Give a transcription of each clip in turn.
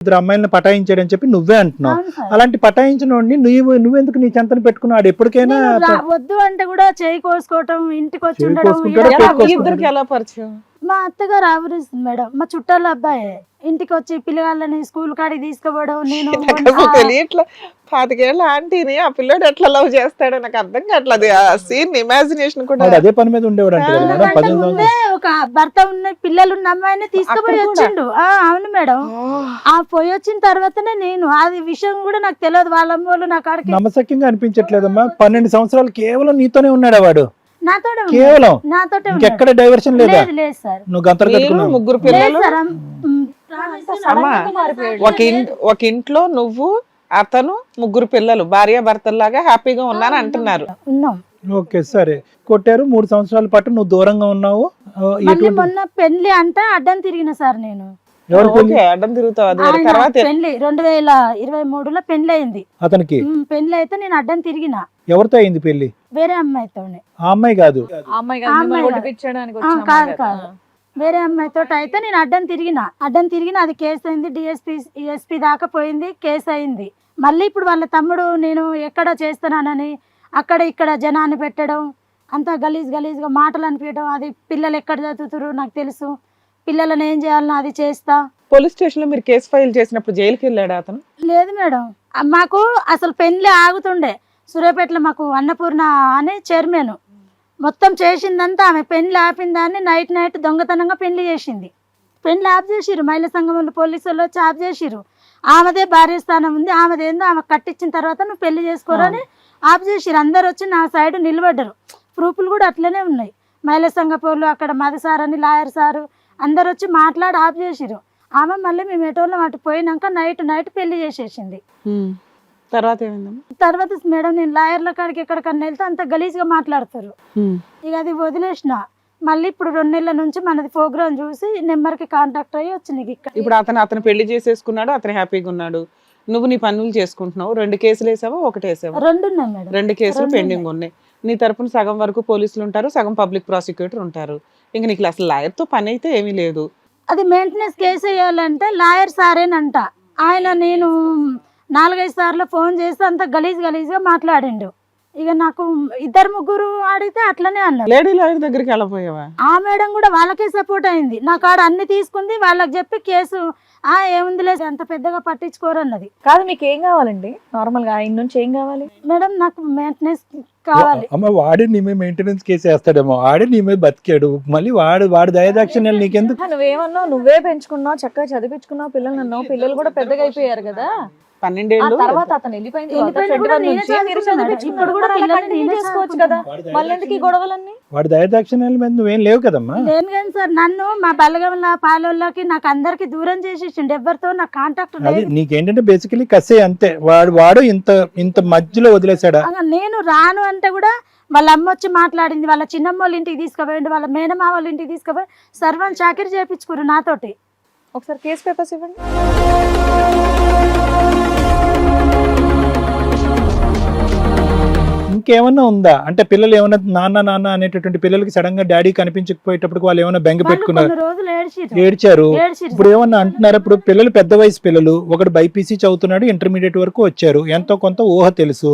ఇద్దరు అమ్మాయిలను పటాయించాడని చెప్పి నువ్వే అంటున్నావు. అలాంటి పటాయించిన వాడిని నువ్వు నువ్వెందుకు నీ చెంతను పెట్టుకున్నాడు ఎప్పటికైనా వద్దు అంటే కూడా చేయి కోసుకోవటం ఇంటికి వచ్చి ఉండడం ఎలా మీ కోసుకుంటాడు. ఇద్దరికి ఎలా పరిచయం? మా అత్తగారు ఆవరిస్తుంది మేడం. మా చుట్టాల అబ్బాయి. ఇంటికి వచ్చి పిల్లగాళ్ళని స్కూల్ కాడికి తీసుకుపోవడం నేను నాకు అసలు తెలియట్లా పాతికేళ్ళ ఆంటీని ఆ పిల్లోడు ఎట్లా లవ్ చేస్తాడో నాకు అర్థం కావట్లేదు. ఆ సీన్ ఇమాజినేషన్ కూడా అదే పని మీద ఉండేవాడు ఒక భర్త ఉన్న పిల్లలు ఉన్న అమ్మాయిని తీసుకుపోయి? వచ్చిండు. ఆ, అవును మేడం. ఆ పోయి వచ్చిన తర్వాతనే నేను. అది విషయం కూడా నాకు తెలియదు వాళ్ళ అమ్మోళ్ళు నా కాడికి నమ్మసక్యంగా అనిపించట్లేదమ్మా. పన్నెండు సంవత్సరాలు కేవలం నీతోనే ఉన్నాడా వాడు. నాతోటే ఉన్నాడు. కేవలం? నాతోటే ఉన్నాడు. ఇంకెక్కడ డైవర్షన్ లేదా? లేదు లేదు సార్. నువ్వు గంతలు మీరు కట్టుకున్నావు ముగ్గురు లేదు పిల్లలు సార్. అమ్- ఉమ్, అమ్మా ఒక ఇంట్ ఒక ఇంట్లో నువ్వు అతను ముగ్గురు పిల్లలు భార్య భర్తల్లాగా హ్యాపీగా ఉన్నాను అంటున్నారు. ఉన్నాం. ఓకే సరే. కొట్టారు. మూడు సంవత్సరాల పాటు నువ్వు దూరంగా ఉన్నావు. ఆ, మళ్ళీ ఎటువంటి మొన్న పెళ్ళి అంటే అడ్డం తిరిగిన సార్ నేను. అడ్డం తిరుగుతావు అది వేరే. ఆయన తర్వాత పెళ్ళి రెండు వేల ఇరవై మూడులో పెళ్ళి అయింది అతనికి? పెళ్ళి అయితే నేను అడ్డం తిరిగిన. ఎవరితో అయింది పెళ్ళి? వేరే అమ్మాయితోనే. ఆ అమ్మాయి కాదు. ఆ అమ్మాయి ఆ కాదు. కాదు. వేరే అమ్మాయితో అయితే నేను అడ్డం తిరిగిన. అడ్డం తిరిగిన అది కేసు అయింది డిఎస్పీ ఎస్పీ దాకా పోయింది కేసు అయింది. మళ్ళీ ఇప్పుడు వాళ్ళ తమ్ముడు నేను ఎక్కడ చేస్తున్నానని అక్కడ ఇక్కడ జనాన్ని పెట్టడం అంతా గలీజ్ గలీజ్గా మాటలు అనిపించడం అది పిల్లలు ఎక్కడ చదువుతారు నాకు తెలుసు. పిల్లలను ఏం చేయాలనో అది చేస్తా. పోలీస్ స్టేషన్లో మీరు కేసు ఫైల్ చేసినప్పుడు జైలుకి వెళ్ళాడు అతను? లేదు మేడం. మాకు అసలు పెళ్ళి ఆగుతుండే. సూర్యాపేటలో మాకు అన్నపూర్ణ అని చైర్మన్. మొత్తం చేసిందంతా ఆమె పెళ్ళి ఆపిన దాన్ని నైట్ నైట్ దొంగతనంగా పెళ్ళి చేసింది. పెళ్ళి ఆఫ్ చేసిరు మహిళా సంఘం వాళ్ళు పోలీసు వాళ్ళు వచ్చి ఆఫ్ చేసిరు ఆమెదే భార్య స్థానం ఉంది. ఆమెది ఏందో ఆమె కట్టించిన తర్వాత నువ్వు పెళ్ళి చేసుకోరని ఆఫ్ చేసిరు అందరు వచ్చి నా సైడ్ నిలబడ్డరు. ప్రూఫ్లు కూడా అట్లనే ఉన్నాయి. మహిళా సంఘ పోలు అక్కడ మధు సార్ అని లాయర్ సారు అందరు వచ్చి మాట్లాడి ఆఫ్ చేసిరు ఆమె మళ్ళీ మేము ఎటోళ్ళం అటు పోయినాక నైట్ నైట్ పెళ్ళి చేసేసింది. తర్వాత తర్వాత మేడం నేను లాయర్ల కాడికి ఎక్కడికన్నా వెళ్తే అంత గలీజ్గా మాట్లాడతారు ఇక అది వదిలేసిన. మళ్ళీ ఇప్పుడు రెండు నెలల నుంచి మనది ప్రోగ్రామ్ చూసి నెంబర్కి కాంటాక్ట్ అయ్యి వచ్చింది ఇక్కడ ఇప్పుడు అతను అతను పెళ్ళి చేసేసుకున్నాడు అతను హ్యాపీగా ఉన్నాడు. నువ్వు నీ పనులు చేసుకుంటున్నావు. రెండు కేసులు వేసావా? ఒకటి వేసావా? రెండు రెండు కేసులు పెండింగ్ ఉన్నాయి. నీ తరపున సగం వరకు పోలీసులు ఉంటారు సగం పబ్లిక్ ప్రాసిక్యూటర్ ఉంటారు. ఇంక నీకు అసలు లాయర్తో పని అయితే ఏమీ లేదు. అది మెయింటెనెన్స్ కేసు వేయాలంటే లాయర్ సారేనంట. ఆయన నేను నాలుగైదు సార్లు ఫోన్ చేస్తే అంత గలీజ్ గలీజ్గా మాట్లాడిండు. ఇక నాకు ఇద్దరు ముగ్గురు అడిగితే అట్లనే అన్నారు. లేడీ లాయర్ దగ్గరికి వెళ్ళపోయావా? ఆ మేడం కూడా వాళ్ళకే సపోర్ట్ అయింది. నా కాడ అన్ని తీసుకుంది వాళ్ళకి చెప్పి కేసు ఆ ఏముందిలే అంత పెద్దగా పట్టించుకోరన్నది. కాదు మీకు ఏం కావాలండి? నార్మల్గా ఆయన నుంచి ఏం కావాలి? మేడం నాకు మెయింటెనెన్స్ కావాలి. అమ్మ వాడి నీ మీద మెయింటెనెన్స్ కేసు వేస్తాడేమో. ఆడే నీ మీద బతికాడు. మళ్ళీ వాడు వాడి దయదాక్షిణ్యాలు నీకెందుకు? నువ్వేమన్నావు? నువ్వే పెంచుకున్నావు చక్కగా చదివించుకున్నావు పిల్లలు అన్నావు. పిల్లలు కూడా పెద్దగా అయిపోయారు కదా. పన్నెండేళ్ళు తర్వాత అతను ఇప్పుడు కూడా పిల్లల్ని నేనే చేసుకోవచ్చు చదువుకున్నాను. కదా. మళ్ళీ ఎందుకు ఈ గొడవలన్నీ? వాడి దయదాక్షిణ్యాల మీద నువ్వేం లేవు కదమ్మా. నేను కానీ సార్ నన్ను మా బలగంలో పాలోళ్ళకి నాకు అందరికి దూరం చేసేసిండు. ఎవరితో నాకు కాంటాక్ట్ అది లేదు. నీకేంటంటే బేసికలీ కసే అంతే. వాడు వాడు ఇంత ఇంత మధ్యలో వదిలేశాడా? అలా నేను రాను అంటే కూడా వాళ్ళ అమ్మ వచ్చి మాట్లాడింది. వాళ్ళ చిన్నమ్మ వాళ్ళ ఇంటికి తీసుకుపోయిండు. వాళ్ళ మేనమా వాళ్ళ ఇంటికి తీసుకుపోయి సర్వం చాకరీ చేయించుకురు నాతోటి. ఒకసారి కేసు పేపర్స్ ఇవ్వండి. ఇంకేమన్నా ఉందా? అంటే పిల్లలు ఏమన్నా నాన్న నాన్న అనేటటువంటి పిల్లలకి సడన్గా డాడీ కనిపించకపోయేటప్పుడు వాళ్ళు ఏమైనా బెంగ పెట్టుకున్నారు? ఏడ్చిరు. ఇప్పుడు ఏమన్నా అంటున్నారు? ఇప్పుడు పిల్లలు పెద్ద వయసు పిల్లలు ఒకడు బైపీసీ చదువుతున్నాడు ఇంటర్మీడియట్ వరకు వచ్చారు. ఎంతో కొంత ఊహ తెలుసు.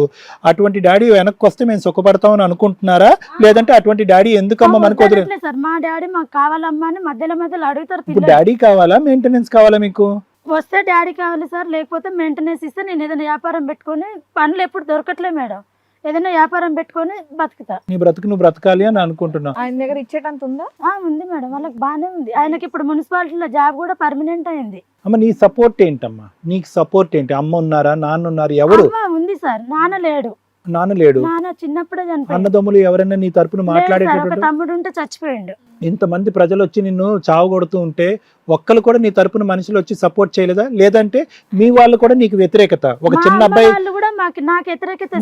అటువంటి డాడీ వెనక్కి వస్తే మేము సుఖపడతామని అనుకుంటున్నారా? లేదంటే అటువంటి డాడీ ఎందుకమ్మా మనకు వదిలే వద్దనట్లే సార్. మా డాడీ మాకు కావాలమ్మా అని మధ్యలో మధ్యలో అడుగుతారు డాడీ కావాలా? మెయింటెనెన్స్ కావాలా మీకు? వస్తే డాడీ కావాలి సార్. లేకపోతే మెయింటెనెన్స్ ఇస్తే నేను ఏదైనా వ్యాపారం పెట్టుకొని పనులు ఎప్పుడు దొరకట్లే మేడం. ఏదైనా వ్యాపారం పెట్టుకొని బతుకుతా. నీ బ్రతుకు నువ్వు బ్రతకాలి అని అనుకుంటున్నావు ఆయన దగ్గర ఇచ్చేటంత ఉందా? ఆ, ఉంది మేడం. వాళ్ళకి బాగానే ఉంది. ఆయనకి ఇప్పుడు మున్సిపాలిటీలో జాబ్ కూడా పర్మనెంట్ అయింది. అమ్మ నీ సపోర్ట్ ఏంటమ్మా? నీకు సపోర్ట్ ఏంటి? అమ్మ ఉన్నారా? నాన్న ఉన్నారు? ఎవరు? అమ్మ ఉంది సార్. నాన్న లేడు. నాన్న లేడు. నాన్న చిన్నప్పుడే చనిపోయాడు. అన్నదమ్ములు ఎవరైనా నీ తరపున మాట్లాడేటటువంటి తమ్ముడు ఉంటే చచ్చిపోయిండు. ఇంతమంది ప్రజలు వచ్చి నిన్ను చావు కొడుతూ ఉంటే ఒక్కరు కూడా నీ తరపున మనుషులు వచ్చి సపోర్ట్ చేయలేదా? లేదంటే మీ వాళ్ళు కూడా నీకు వ్యతిరేకత. ఒక చిన్న అబ్బాయి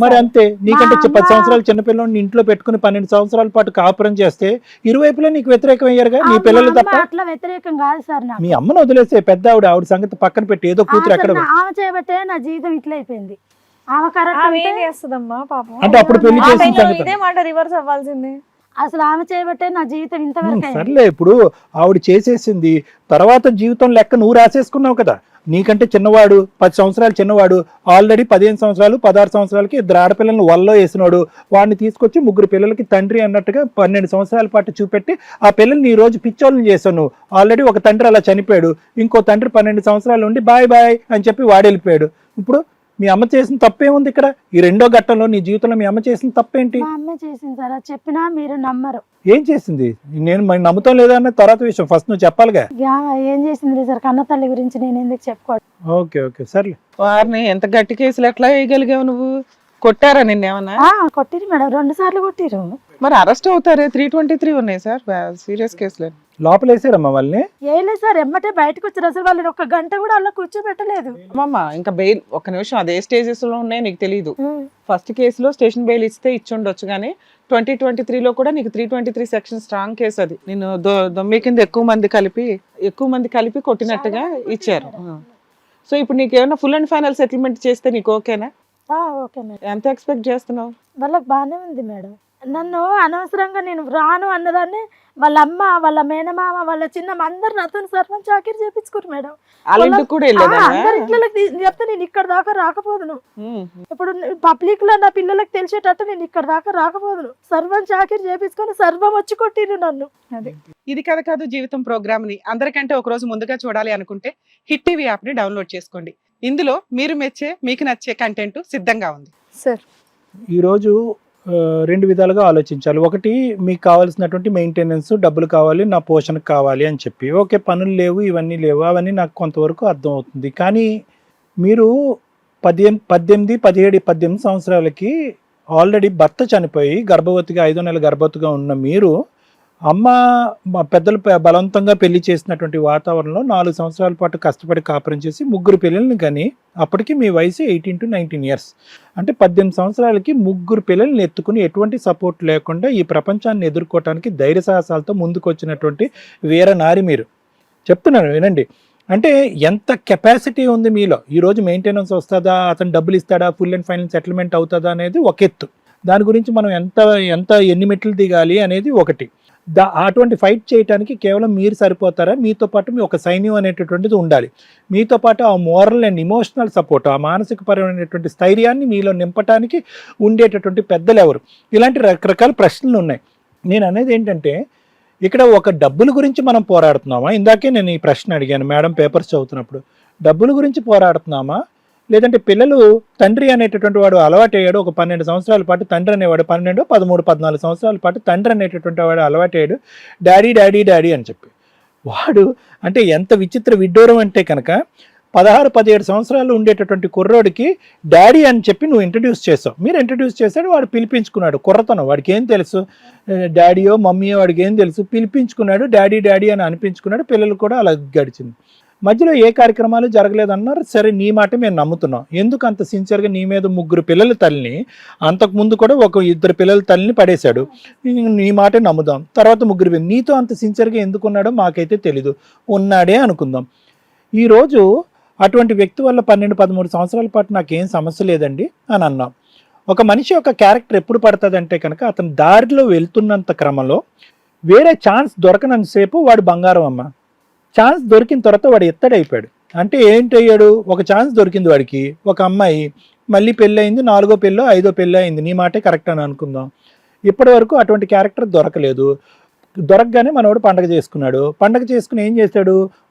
మరి. అంతే. నీకంటే పది సంవత్సరాలు చిన్నపిల్లని ఇంట్లో పెట్టుకుని పన్నెండు సంవత్సరాల పాటు కాపురం చేస్తే ఇరువైపులా నీకు వ్యతిరేకం అయ్యారుగా? నీ పిల్లలు తప్ప? అట్లా వ్యతిరేకం కాదు సార్ మీ అమ్మను వదిలేసే పెద్ద ఆవిడ ఆవిడ సంగతి పక్కన పెట్టి ఏదో కూతురు ఎక్కడ చేయబట్టే నా జీవితం ఇట్లా అయిపోయింది అంటే చేస్తుందమ్మా పాపం? అంటే అప్పుడు పెళ్ళి ఆ చేసిన టైంలో సంగతి ఇదే మాట రివర్స్ అవ్వాల్సింది. అసలు ఆమె చేయబట్టే నా జీవితం ఇంతవరకు. అయింది. సర్లే ఇప్పుడు ఆవిడ చేసేసింది తర్వాత జీవితం లెక్క నువ్వు రాసేసుకున్నావు కదా. నీకంటే చిన్నవాడు పది సంవత్సరాలు చిన్నవాడు ఆల్రెడీ పదిహేను సంవత్సరాలు పదహారు సంవత్సరాలకి ఇద్దరు ఆడపిల్లలను వల్లో వేసినాడు. వాడిని తీసుకొచ్చి ముగ్గురు పిల్లలకి తండ్రి అన్నట్టుగా పన్నెండు సంవత్సరాల పాటు చూపెట్టి ఆ పిల్లల్ని ఈ రోజు పిచ్చోళ్ళని చేశావు నువ్వు ఆల్రెడీ ఒక తండ్రి అలా చనిపోయాడు. ఇంకో తండ్రి పన్నెండు సంవత్సరాలు ఉండి బాయ్ బాయ్ అని చెప్పి వాడు వెళ్ళిపోయాడు ఇప్పుడు మీ అమ్మ చేసిన తప్పేముంది ఇక్కడ? ఈ రెండో ఘట్టంలో నీ జీవితంలో మీ అమ్మ చేసిన తప్పేంటి? మా అమ్మే చేసింది సార్. అది చెప్పినా మీరు నమ్మరు. ఏం చేసింది? నేను మరి నమ్ముతాం లేదా అన్న తర్వాత విషయం. ఫస్ట్ నువ్వు చెప్పాలిగా? యా, ఏం చేసింది సార్. కన్న తల్లి గురించి నేను ఎందుకు చెప్పుకోవడం ఓకే ఓకే. సర్లే. వారిని ఎంత గట్టి కేసులు ఎట్లా వేయగలిగావు నువ్వు? కొట్టారా నిన్నేమన్నా ఆ, కొట్టిరు మేడం. రెండు సార్లు కొట్టిరు. మరి అరెస్ట్ అవుతారే? త్రీ ట్వంటీ త్రీ ఉన్నాయి సార్. సీరియస్ కేసులు లోపల వేసారమ్మా వాళ్ళని ఏలే సార్ ఎమ్మటే బయటకు వచ్చారు. అసలు వాళ్ళని ఒక గంట కూడా అలా కూర్చోబెట్టలేదు. అమ్మమ్మ ఇంకా బెయిల్ ఒక నిమిషం అదే స్టేజెస్లో ఉన్నాయి నీకు తెలియదు ఫస్ట్ కేసులో స్టేషన్ బెయిల్ ఇస్తే ఇచ్చుండొచ్చు కానీ ట్వంటీ ట్వంటీ త్రీలో కూడా నీకు three twenty three section strong case అది. నేను దొ- దొమ్మి కింద ఎక్కువ మంది కలిపి ఎక్కువ మంది కలిపి కొట్టినట్టుగా ఇచ్చారు. సో ఇప్పుడు నీకు ఏమైనా ఫుల్ అండ్ ఫైనల్ సెటిల్మెంట్ చేస్తే నీకు ఓకేనా? ఆ, ఓకే మేడం. ఎంత ఎక్స్పెక్ట్ చేస్తున్నావు? వాళ్ళకి బాగానే ఉంది మేడం. నన్ను అనవసరంగా నేను రాను అన్నదాన్ని వాళ్ళ అమ్మ వాళ్ళ మేనమామ వాళ్ళ చిన్నమ్మ అందరు నాతో సర్పంచ్ చాకరీ చేపించుకోరు మేడం. అందరి ఇంట్లోకి తీ- చెప్తే నేను ఇక్కడ దాకా రాకపోదును. ఇప్పుడు పబ్లిక్లో నా పిల్లలకు తెలిసేటట్టు నేను ఇక్కడ దాకా రాకపోదును. సర్వం చాకరీ చేపించుకొని సర్వం వచ్చి కొట్టిరు నన్ను. ఇది కథ కాదు జీవితం ప్రోగ్రామ్ని అందరికంటే ఒక రోజు ముందుగా చూడాలి అనుకుంటే హిట్ టీవీ యాప్ని డౌన్లోడ్ చేసుకోండి. ఇందులో మీరు మెచ్చే మీకు నచ్చే కంటెంట్ సిద్ధంగా ఉంది. సార్. ఈరోజు రెండు విధాలుగా ఆలోచించాలి. ఒకటి మీకు కావాల్సినటువంటి మెయింటెనెన్స్ డబ్బులు కావాలి నా పోషణకు కావాలి అని చెప్పి. ఓకే పనులు లేవు ఇవన్నీ లేవు అవన్నీ నాకు కొంతవరకు అర్థం అవుతుంది కానీ మీరు పదిహేను పద్దెనిమిది పదిహేడు పద్దెనిమిది సంవత్సరాలకి ఆల్రెడీ భర్త చనిపోయి గర్భవతిగా ఐదో నెల గర్భవతిగా ఉన్న మీరు అమ్మ మా పెద్దలు బలవంతంగా పెళ్ళి చేసినటువంటి వాతావరణంలో నాలుగు సంవత్సరాల పాటు కష్టపడి కాపురం చేసి ముగ్గురు పిల్లల్ని కానీ అప్పటికి మీ వయసు ఎయిటీన్ టు నైన్టీన్ ఇయర్స్. అంటే పద్దెనిమిది సంవత్సరాలకి ముగ్గురు పిల్లల్ని ఎత్తుకుని ఎటువంటి సపోర్ట్ లేకుండా ఈ ప్రపంచాన్ని ఎదుర్కోవటానికి ధైర్య సాహసాలతో ముందుకు వచ్చినటువంటి వీర నారి మీరు. చెప్తున్నాను వినండి. అంటే ఎంత కెపాసిటీ ఉంది మీలో? ఈరోజు మెయింటెనెన్స్ వస్తుందా? అతను డబ్బులు ఇస్తాడా? ఫుల్ అండ్ ఫైనల్ సెటిల్మెంట్ అవుతుందా అనేది ఒక ఎత్తు. దాని గురించి మనం ఎంత ఎంత ఎన్ని మెట్లు దిగాలి అనేది ఒకటి. దా అటువంటి ఫైట్ చేయడానికి కేవలం మీరు సరిపోతారా? మీతో పాటు మీ ఒక సైన్యం అనేటటువంటిది ఉండాలి. మీతో పాటు ఆ మోరల్ అండ్ ఇమోషనల్ సపోర్ట్ ఆ మానసిక పరమైనటువంటి స్థైర్యాన్ని మీలో నింపటానికి ఉండేటటువంటి పెద్దలు ఎవరు? ఇలాంటి రకరకాల ప్రశ్నలు ఉన్నాయి. నేను అనేది ఏంటంటే ఇక్కడ ఒక డబ్బుల గురించి మనం పోరాడుతున్నామా? ఇందాకే నేను ఈ ప్రశ్న అడిగాను మేడం పేపర్స్ చదువుతున్నప్పుడు. డబ్బుల గురించి పోరాడుతున్నామా? లేదంటే పిల్లలు తండ్రి అనేటటువంటి వాడు అలవాటయ్యాడు ఒక పన్నెండు సంవత్సరాల పాటు తండ్రి అనేవాడు పన్నెండు పదమూడు పద్నాలుగు సంవత్సరాల పాటు తండ్రి అనేటటువంటి వాడు అలవాటయ్యాడు డాడీ డాడీ డాడీ అని చెప్పి. వాడు అంటే ఎంత విచిత్ర విడ్డూరం అంటే కనుక పదహారు పదిహేడు సంవత్సరాలు ఉండేటటువంటి కుర్రోడికి డాడీ అని చెప్పి నువ్వు ఇంట్రడ్యూస్ చేసావు. మీరు ఇంట్రడ్యూస్ చేశాడు వాడు పిలిపించుకున్నాడు. కుర్రతనం వాడికి ఏం తెలుసు? డాడీయో మమ్మీయో వాడికి ఏం తెలుసు? పిలిపించుకున్నాడు డాడీ డాడీ అని అనిపించుకున్నాడు పిల్లలు కూడా అలా గడిచింది. మధ్యలో ఏ కార్యక్రమాలు జరగలేదన్నారు. సరే నీ మాట మేము నమ్ముతున్నాం. ఎందుకు అంత సిన్సియర్గా నీ మీద ముగ్గురు పిల్లల తల్లిని అంతకు ముందు కూడా ఒక ఇద్దరు పిల్లల తల్లిని పడేశాడు. నీ మాటే నమ్ముదాం. తర్వాత ముగ్గురు నీతో అంత సిన్సియర్గా ఎందుకు ఉన్నాడో మాకైతే తెలీదు. ఉన్నాడే అనుకుందాం. ఈరోజు అటువంటి వ్యక్తి వల్ల పన్నెండు పదమూడు సంవత్సరాల పాటు నాకేం సమస్య లేదండి అని అన్నాం. ఒక మనిషి యొక్క క్యారెక్టర్ ఎప్పుడు పడుతుందంటే కనుక అతను దారిలో వెళ్తున్నంత క్రమంలో వేరే ఛాన్స్ దొరకనంతసేపు వాడు బంగారం అమ్మ. ఛాన్స్ దొరికిన తర్వాత వాడు ఎత్తడైపోయాడు. అంటే ఏంటయ్యాడు? ఒక ఛాన్స్ దొరికింది వాడికి. ఒక అమ్మాయి మళ్ళీ పెళ్ళి అయింది నాలుగో పెళ్ళో ఐదో పెళ్ళి అయింది. నీ మాటే కరెక్ట్ అని అనుకుందాం. ఇప్పటి వరకు అటువంటి క్యారెక్టర్ దొరకలేదు. దొరకగానే మనవాడు పండగ చేసుకున్నాడు. పండగ చేసుకుని ఏం చేశాడు?